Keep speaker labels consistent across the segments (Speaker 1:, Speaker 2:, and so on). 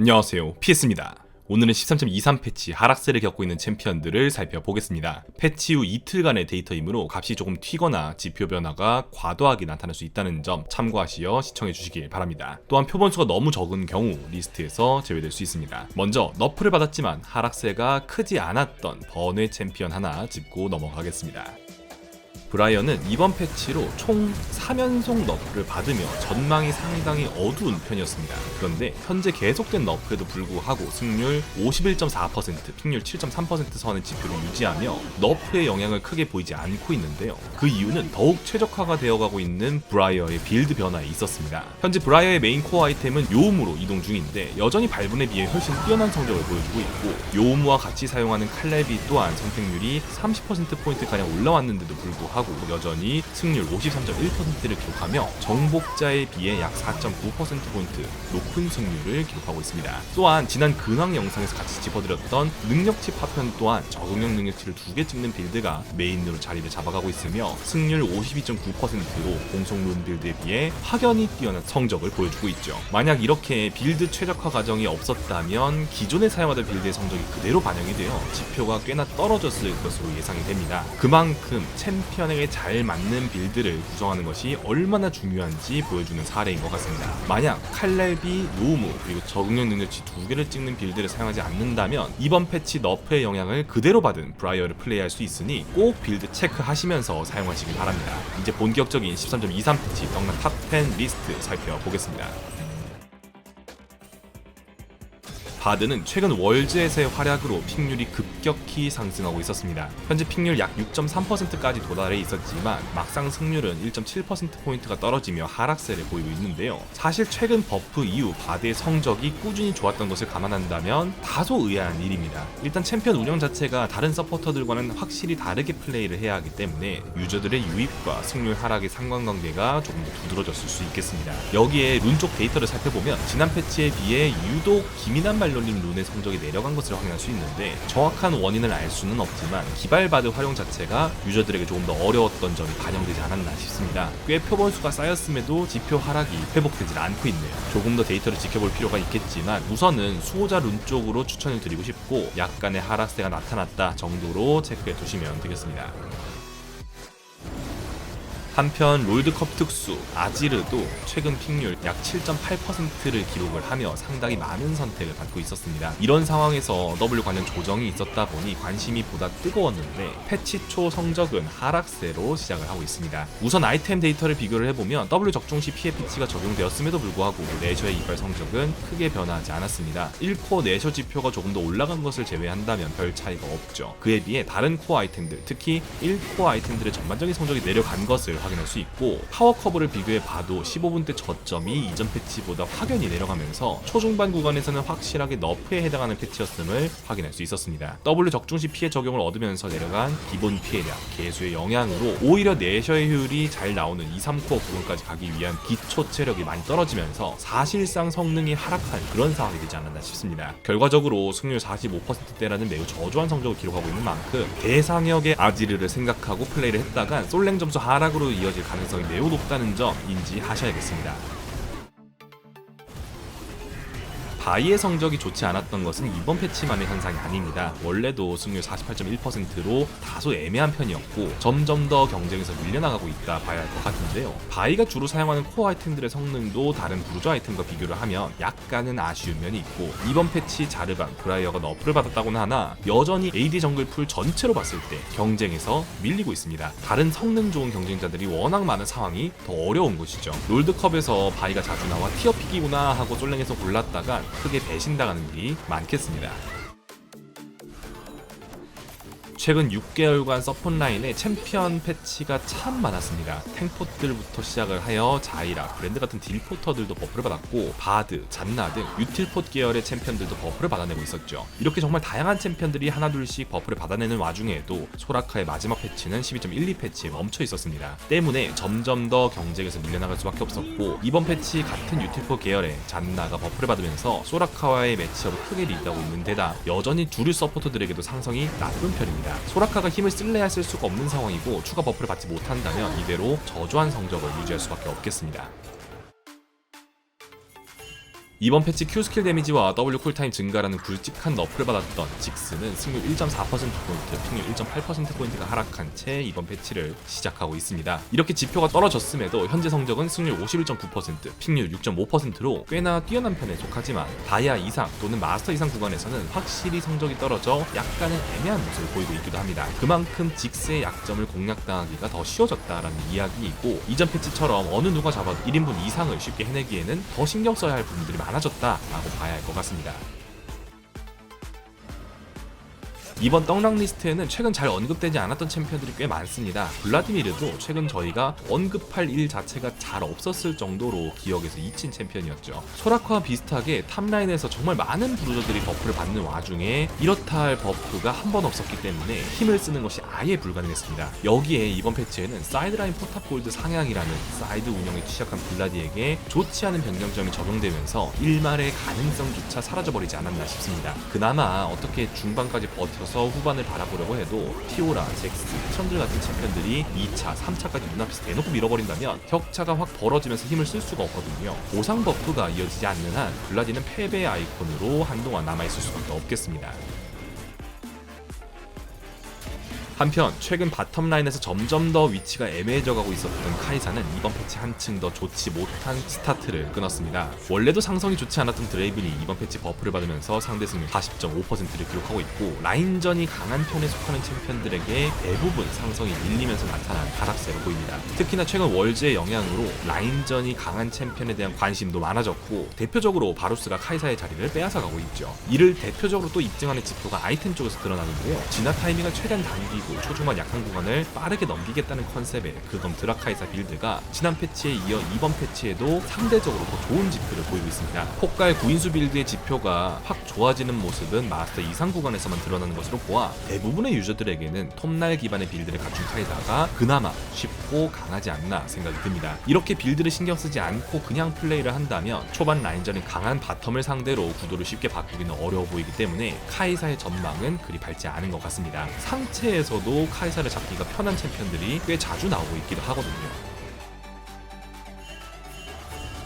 Speaker 1: 안녕하세요. 피했습니다. 오늘은 13.23 패치 하락세를 겪고 있는 챔피언들을 살펴보겠습니다. 패치 후 이틀간의 데이터이므로 값이 조금 튀거나 지표 변화가 과도하게 나타날 수 있다는 점 참고하시어 시청해 주시길 바랍니다. 또한 표본수가 너무 적은 경우 리스트에서 제외될 수 있습니다. 먼저 너프를 받았지만 하락세가 크지 않았던 번외 챔피언 하나 짚고 넘어가겠습니다. 브라이언은 이번 패치로 총 3연속 너프를 받으며 전망이 상당히 어두운 편이었습니다. 그런데 현재 계속된 너프에도 불구하고 승률 51.4%, 픽률 7.3% 선의 지표를 유지하며 너프의 영향을 크게 보이지 않고 있는데요. 그 이유는 더욱 최적화가 되어가고 있는 브라이어의 빌드 변화에 있었습니다. 현재 브라이어의 메인 코어 아이템은 요음으로 이동 중인데 여전히 발분에 비해 훨씬 뛰어난 성적을 보여주고 있고 요음과 같이 사용하는 칼날비 또한 선택률이 30%포인트가량 올라왔는데도 불구하고 하고 여전히 승률 53.1%를 기록하며 정복자에 비해 약 4.9%포인트 높은 승률을 기록하고 있습니다. 또한 지난 근황 영상에서 같이 짚어드렸던 능력치 파편 또한 적응형 능력치를 두 개 찍는 빌드가 메인으로 자리를 잡아가고 있으며 승률 52.9%로 공속룬 빌드에 비해 확연히 뛰어난 성적을 보여주고 있죠. 만약 이렇게 빌드 최적화 과정이 없었다면 기존에 사용하던 빌드의 성적이 그대로 반영이 되어 지표가 꽤나 떨어졌을 것으로 예상이 됩니다. 그만큼 챔피언 플랜에게 잘 맞는 빌드를 구성하는 것이 얼마나 중요한지 보여주는 사례인 것 같습니다. 만약 칼날비, 노우무 그리고 적응력 능력치 두 개를 찍는 빌드를 사용하지 않는다면 이번 패치 너프의 영향을 그대로 받은 브라이어를 플레이할 수 있으니 꼭 빌드 체크하시면서 사용하시길 바랍니다. 이제 본격적인 13.23 패치 떡락 탑10 리스트 살펴보겠습니다. 바드는 최근 월즈에서의 활약으로 픽률이 급격히 상승하고 있었습니다. 현재 픽률 약 6.3%까지 도달해 있었지만 막상 승률은 1.7%포인트가 떨어지며 하락세를 보이고 있는데요. 사실 최근 버프 이후 바드의 성적이 꾸준히 좋았던 것을 감안한다면 다소 의아한 일입니다. 일단 챔피언 운영 자체가 다른 서포터들과는 확실히 다르게 플레이를 해야 하기 때문에 유저들의 유입과 승률 하락의 상관관계가 조금 더 두드러졌을 수 있겠습니다. 여기에 룬 쪽 데이터를 살펴보면 지난 패치에 비해 유독 기민한 말 발놀림 룬의 성적이 내려간 것을 확인할 수 있는데 정확한 원인을 알 수는 없지만 기발바드 활용 자체가 유저들에게 조금 더 어려웠던 점이 반영되지 않았나 싶습니다. 꽤 표본수가 쌓였음에도 지표 하락이 회복되질 않고 있네요. 조금 더 데이터를 지켜볼 필요가 있겠지만 우선은 수호자 룬 쪽으로 추천을 드리고 싶고 약간의 하락세가 나타났다 정도로 체크해 두시면 되겠습니다. 한편 롤드컵 특수 아지르도 최근 픽률 약 7.8%를 기록을 하며 상당히 많은 선택을 받고 있었습니다. 이런 상황에서 W 관련 조정이 있었다 보니 관심이 보다 뜨거웠는데 패치 초 성적은 하락세로 시작을 하고 있습니다. 우선 아이템 데이터를 비교를 해보면 W 적중 시 패치가 적용되었음에도 불구하고 내셔의 이빨 성적은 크게 변화하지 않았습니다. 1코어 내셔 지표가 조금 더 올라간 것을 제외한다면 별 차이가 없죠. 그에 비해 다른 코어 아이템들, 특히 1코어 아이템들의 전반적인 성적이 내려간 것을 확 확인할 수 있고 파워 커브를 비교해 봐도 15분 대 저점이 이전 패치보다 확연히 내려가면서 초중반 구간에서는 확실하게 너프에 해당하는 패치였음을 확인할 수 있었습니다. W 적중시 피해 적용을 얻으면서 내려간 기본 피해량, 개수의 영향으로 오히려 내셔의 효율이 잘 나오는 2, 3코어 부분까지 가기 위한 기초 체력이 많이 떨어지면서 사실상 성능이 하락한 그런 상황이 되지 않았나 싶습니다. 결과적으로 승률 45%대라는 매우 저조한 성적을 기록하고 있는 만큼 대상역의 아지르를 생각하고 플레이를 했다간 솔랭 점수 하락으로 이어질 가능성이 매우 높다는 점 인지하셔야겠습니다. 바이의 성적이 좋지 않았던 것은 이번 패치만의 현상이 아닙니다. 원래도 승률 48.1%로 다소 애매한 편이었고 점점 더 경쟁에서 밀려나가고 있다 봐야 할 것 같은데요. 바이가 주로 사용하는 코어 아이템들의 성능도 다른 부르저 아이템과 비교를 하면 약간은 아쉬운 면이 있고 이번 패치 자르반, 브라이어가 너프를 받았다고는 하나 여전히 AD 정글 풀 전체로 봤을 때 경쟁에서 밀리고 있습니다. 다른 성능 좋은 경쟁자들이 워낙 많은 상황이 더 어려운 것이죠. 롤드컵에서 바이가 자주 나와 티어 픽이구나 하고 솔랭에서 골랐다가 크게 배신당하는 일이 많겠습니다. 최근 6개월간 서폿 라인에 챔피언 패치가 참 많았습니다. 탱포들부터 시작을 하여 자이라, 브랜드 같은 딜포터들도 버프를 받았고 바드, 잔나 등 유틸폿 계열의 챔피언들도 버프를 받아내고 있었죠. 이렇게 정말 다양한 챔피언들이 하나둘씩 버프를 받아내는 와중에도 소라카의 마지막 패치는 12.12 패치에 멈춰 있었습니다. 때문에 점점 더 경쟁에서 밀려나갈 수밖에 없었고 이번 패치 같은 유틸폿 계열의 잔나가 버프를 받으면서 소라카와의 매치업을 크게 리드하고 있는 데다 여전히 주류 서포터들에게도 상성이 나쁜 편입니다. 소라카가 힘을 쓸래야 쓸 수가 없는 상황이고 추가 버프를 받지 못한다면 이대로 저조한 성적을 유지할 수밖에 없겠습니다. 이번 패치 Q 스킬 데미지와 W 쿨타임 증가라는 굵직한 너프를 받았던 직스는 승률 1.4%포인트, 핑률 1.8%포인트가 하락한 채 이번 패치를 시작하고 있습니다. 이렇게 지표가 떨어졌음에도 현재 성적은 승률 51.9%, 핑률 6.5%로 꽤나 뛰어난 편에 속하지만 다이아 이상 또는 마스터 이상 구간에서는 확실히 성적이 떨어져 약간은 애매한 모습을 보이고 있기도 합니다. 그만큼 직스의 약점을 공략당하기가 더 쉬워졌다라는 이야기이고 이전 패치처럼 어느 누가 잡아도 1인분 이상을 쉽게 해내기에는 더 신경 써야 할 부분들이 많아졌다라고 봐야 할 것 같습니다. 이번 떡락 리스트에는 최근 잘 언급되지 않았던 챔피언들이 꽤 많습니다. 블라디미르도 최근 저희가 언급할 일 자체가 잘 없었을 정도로 기억에서 잊힌 챔피언이었죠. 소라카와 비슷하게 탑라인에서 정말 많은 브루저들이 버프를 받는 와중에 이렇다 할 버프가 한 번 없었기 때문에 힘을 쓰는 것이 아예 불가능했습니다. 여기에 이번 패치에는 사이드라인 포탑 골드 상향이라는 사이드 운영에 취약한 블라디에게 좋지 않은 변경점이 적용되면서 일말의 가능성조차 사라져버리지 않았나 싶습니다. 그나마 어떻게 중반까지 버텨서 후반을 바라보려고 해도 티오라, 잭스, 천들 같은 챔피언들이 2차, 3차까지 눈앞에서 대놓고 밀어버린다면 격차가 확 벌어지면서 힘을 쓸 수가 없거든요. 보상 버프가 이어지지 않는 한 블라디는 패배의 아이콘으로 한동안 남아있을 수밖에 없겠습니다. 한편 최근 바텀 라인에서 점점 더 위치가 애매해져 가고 있었던 카이사는 이번 패치 한층 더 좋지 못한 스타트를 끊었습니다. 원래도 상성이 좋지 않았던 드레이븐이 이번 패치 버프를 받으면서 상대 승률 40.5%를 기록하고 있고 라인전이 강한 편에 속하는 챔피언들에게 대부분 상성이 밀리면서 나타난 하락세로 보입니다. 특히나 최근 월즈의 영향으로 라인전이 강한 챔피언에 대한 관심도 많아졌고 대표적으로 바루스가 카이사의 자리를 빼앗아가고 있죠. 이를 대표적으로 또 입증하는 지표가 아이템 쪽에서 드러나는데요. 진화 타이밍을 최대한 당기고 초중반 약한 구간을 빠르게 넘기겠다는 컨셉의 그검 드라카이사 빌드가 지난 패치에 이어 이번 패치에도 상대적으로 더 좋은 지표를 보이고 있습니다. 폭갈 구인수 빌드의 지표가 확 좋아지는 모습은 마스터 이상 구간에서만 드러나는 것으로 보아 대부분의 유저들에게는 톱날 기반의 빌드를 갖춘 카이사가 그나마 쉽고 강하지 않나 생각이 듭니다. 이렇게 빌드를 신경 쓰지 않고 그냥 플레이를 한다면 초반 라인전은 강한 바텀을 상대로 구도를 쉽게 바꾸기는 어려워 보이기 때문에 카이사의 전망은 그리 밝지 않은 것 같습니다. 상체에서 도 카이사를 잡기가 편한 챔피언들이 꽤 자주 나오고 있기도 하거든요.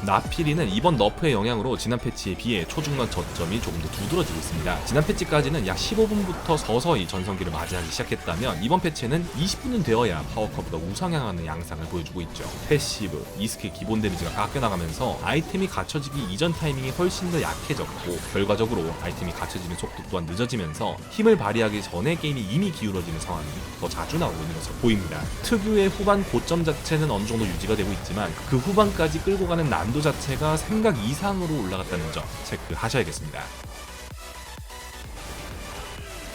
Speaker 1: 나피리는 이번 너프의 영향으로 지난 패치에 비해 초중반 저점이 조금 더 두드러지고 있습니다. 지난 패치까지는 약 15분부터 서서히 전성기를 맞이하기 시작했다면 이번 패치는 20분은 되어야 파워컵보다 우상향하는 양상을 보여주고 있죠. 패시브, 이스킬 기본 데미지가 깎여나가면서 아이템이 갖춰지기 이전 타이밍이 훨씬 더 약해졌고 결과적으로 아이템이 갖춰지는 속도 또한 늦어지면서 힘을 발휘하기 전에 게임이 이미 기울어지는 상황이 더 자주 나오고 있는 것으로 보입니다. 특유의 후반 고점 자체는 어느 정도 유지가 되고 있지만 그 후반까지 끌고 가는 난도 자체가 생각 이상으로 올라갔다는 점 체크하셔야겠습니다.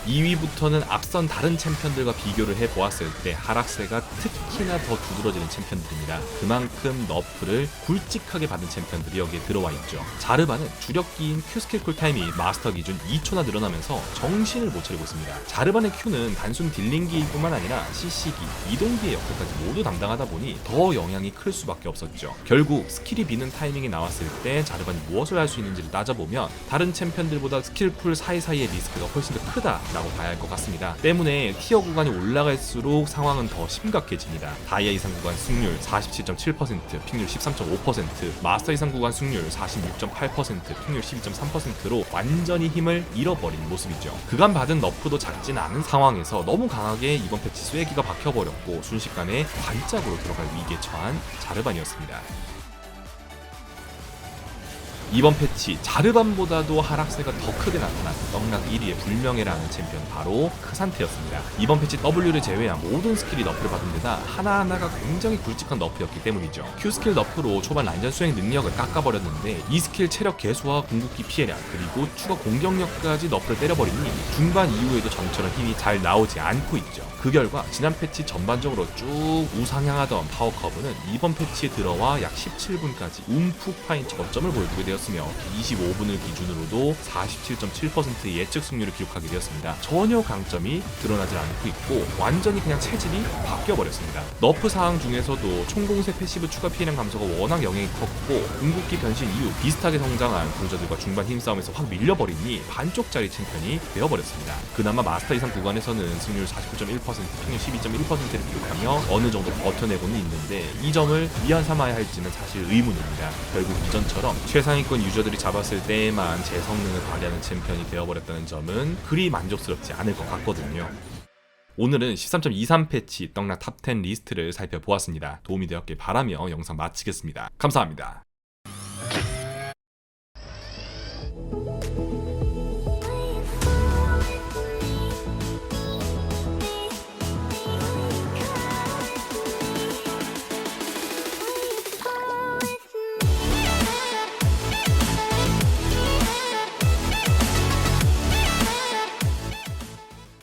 Speaker 1: 2위부터는 앞선 다른 챔피언들과 비교를 해보았을 때 하락세가 특히나 더 두드러지는 챔피언들입니다. 그만큼 너프를 굵직하게 받은 챔피언들이 여기에 들어와 있죠. 자르바는 주력기인 Q스킬 쿨타임이 마스터 기준 2초나 늘어나면서 정신을 못 차리고 있습니다. 자르반의 Q는 단순 딜링기뿐만 아니라 CC기, 이동기의 역할까지 모두 담당하다 보니 더 영향이 클 수밖에 없었죠. 결국 스킬이 비는 타이밍이 나왔을 때 자르반이 무엇을 할 수 있는지를 따져보면 다른 챔피언들보다 스킬 쿨 사이사이의 리스크가 훨씬 더 크다 라고 봐야 할 것 같습니다. 때문에 티어 구간이 올라갈수록 상황은 더 심각해집니다. 다이아 이상 구간 승률 47.7%, 핑률 13.5%, 마스터 이상 구간 승률 46.8%, 핑률 12.3%로 완전히 힘을 잃어버린 모습이죠. 그간 받은 너프도 작진 않은 상황에서 너무 강하게 이번 패치 쐐기가 박혀버렸고 순식간에 반짝으로 들어갈 위기에 처한 자르반이었습니다. 이번 패치 자르반보다도 하락세가 더 크게 나타난 떡락 1위의 불명예라는 챔피언 바로 그 상태였습니다. 이번 패치 W를 제외한 모든 스킬이 너프를 받은 데다 하나하나가 굉장히 굵직한 너프였기 때문이죠. Q 스킬 너프로 초반 란전 수행 능력을 깎아버렸는데 이 스킬 체력 개수와 궁극기 피해량 그리고 추가 공격력까지 너프를 때려버리니 중반 이후에도 전처럼 힘이 잘 나오지 않고 있죠. 그 결과 지난 패치 전반적으로 쭉 우상향하던 파워 커브는 이번 패치에 들어와 약 17분까지 움푹 파인 저점을 보여주게 되었 으며 25분을 기준으로도 47.7%의 예측 승률을 기록하게 되었습니다. 전혀 강점이 드러나지 않고 있고 완전히 그냥 체질이 바뀌어 버렸습니다. 너프 사항 중에서도 총공세 패시브 추가 피해량 감소가 워낙 영향이 컸고 궁극기 변신 이후 비슷하게 성장한 브루저들과 중반 힘싸움에서 확 밀려버리니 반쪽짜리 챔피언이 되어버렸습니다. 그나마 마스터 이상 구간에서는 승률 49.1% 평균 12.1%를 기록하며 어느 정도 버텨내고는 있는데 이 점을 위안 삼아야 할지는 사실 의문입니다. 결국 이전처럼 최상위 무조건 유저들이 잡았을 때에만 제 성능을 발휘하는 챔피언이 되어버렸다는 점은 그리 만족스럽지 않을 것 같거든요. 오늘은 13.23 패치 떡락 탑10 리스트를 살펴보았습니다. 도움이 되었길 바라며 영상 마치겠습니다. 감사합니다.